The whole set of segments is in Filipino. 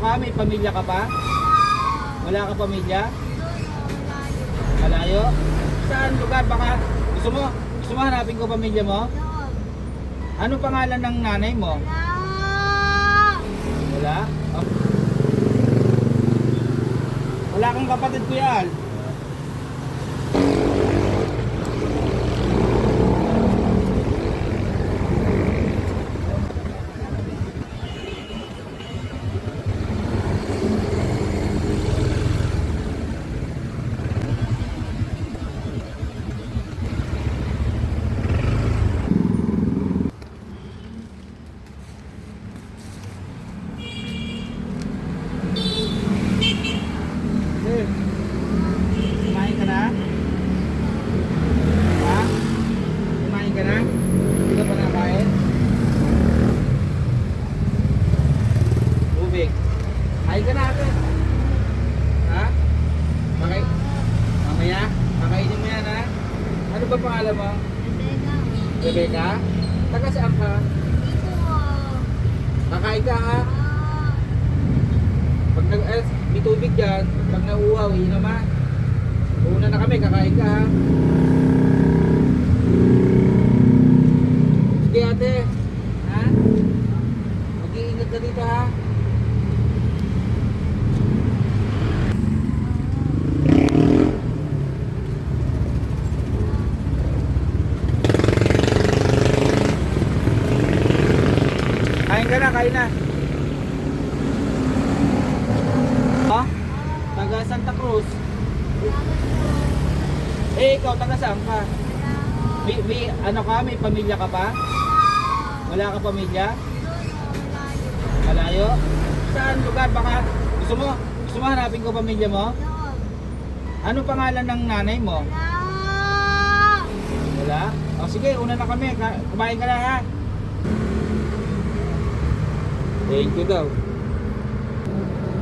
Ka, may pamilya ka pa? Wala ka pamilya? Malayo? Saan lugar? Baka gusto mo, gusto mo hanapin ko pamilya mo? Ano pangalan ng nanay mo? Wala? Oh. Wala kang kapatid kuya Al? Sir, kumain ka na? Ha? Kumain ka na? Hindi ka pa nakain? Tubig. Kain ka na ate. Ha? Makay... Mamaya? Kakainin mo yan ha? Ano ba pangalan mo? Rebecca? Taga saan ka? Kakain ka ha? Pag nag... Eh, may tubig dyan. Pag nauuhaw, naman. Una na kami, kakain ka ha? Sige ate. Ha? Mag-iingat ka dito ha? Ka na. Ha? Taga Santa Cruz. Eh, ikaw, taga saan ka? May, may, ano ka, may pamilya ka pa? Wala ka pamilya? Malayo? Saan lugar? Baka gusto mo, gusto mo hanapin ko pamilya mo? Ano pangalan ng nanay mo? Wala? O sige, una na kami. Ka- Kumain ka na ha. Thank you daw.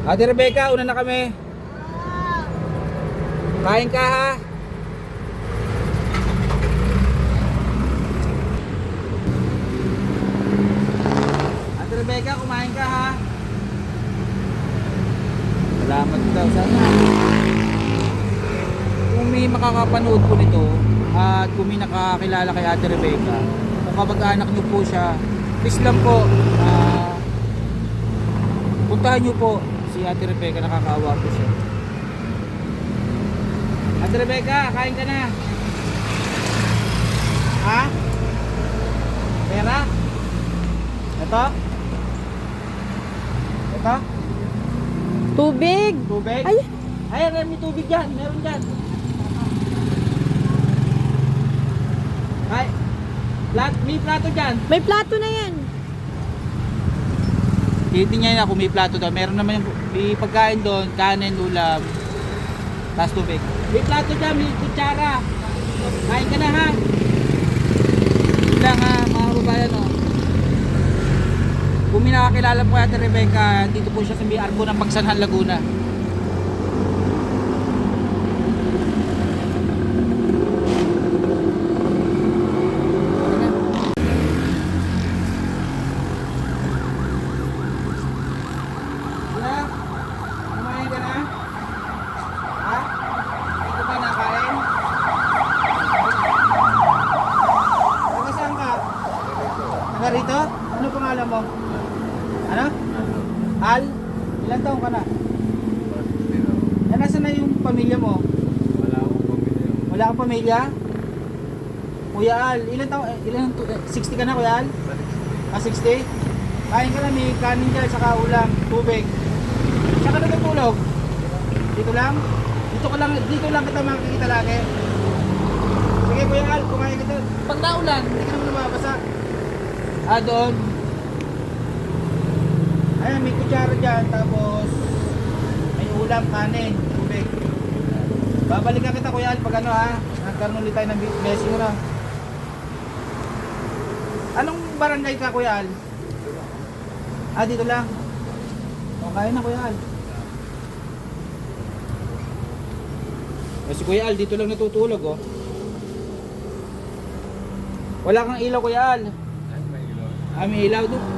Ate Rebecca, una na kami. Kain ka ha. Ate Rebecca, kumain ka ha. Salamat daw sana. Kung may makakapanood po nito at kung may nakakilala kay Ate Rebecca, kung kapag-anak niyo po siya, please lang po, puntahan niyo po si Ate Rebecca, nakakaawa po siya. Ate Rebecca, kain ka na. Ha? Pera? Ito? Ito? Tubig. Tubig? Ay. Ay, may tubig dyan. Meron dyan. Ay. Plat, may plato dyan. May plato na yan. Titingnan niya kung may plato daw. Meron naman yung may pagkain doon, kanin, ulam, tapos tubig. May plato dyan, may kutsara. Kain ka na ha. Yun lang mga kababayan o. Kung may nakakilala po kay Ate Rebecca, dito po siya sa may arbo ng Pagsanhan, Laguna. Wala? Kumain ka na? Ha? Hindi ka ba nakain? Taga saan ka? Taga rito? Ano pangalan mo? Ano? Al? Ilan taong ka na? Eh, nasa na yung pamilya mo? Wala akong pamilya. Kuya Al, ilan taong, eh, ilan, tu- eh, 60 ka na Kuya Al? Ah, 60? Kain ka na, may kanin dyan, saka ulam, tubig. Saan ka natutulog? Dito lang? Dito ka lang, dito lang kita makikita lagi. Sige Kuya Al, kumain ka doon. Pag naulan, hindi ka naman lumabasa. Ah, doon. Ayan, may kutsara dyan, tapos may ulam, kanin, tubig. Babalikan kita Kuya Al pag ano ha, nagkaroon ulit tayo ng blessing mo na. Anong barangay ka Kuya Al? Ah, dito lang. O, kaya na Kuya Al. Eh, si Kuya Al, dito lang natutulog oh. Wala kang ilaw Kuya Al. Ah, may ilaw doon.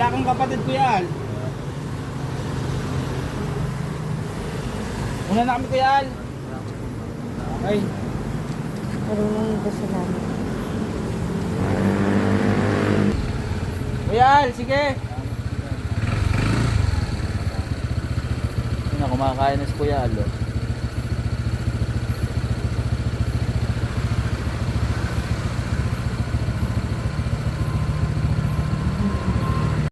Wala kang kapatid, Kuya Al. Una na kami, Kuya Al. Okay. Marunong sa namin? Kuya Al, sige. Yun na, kumakain na si Kuya Al. oh.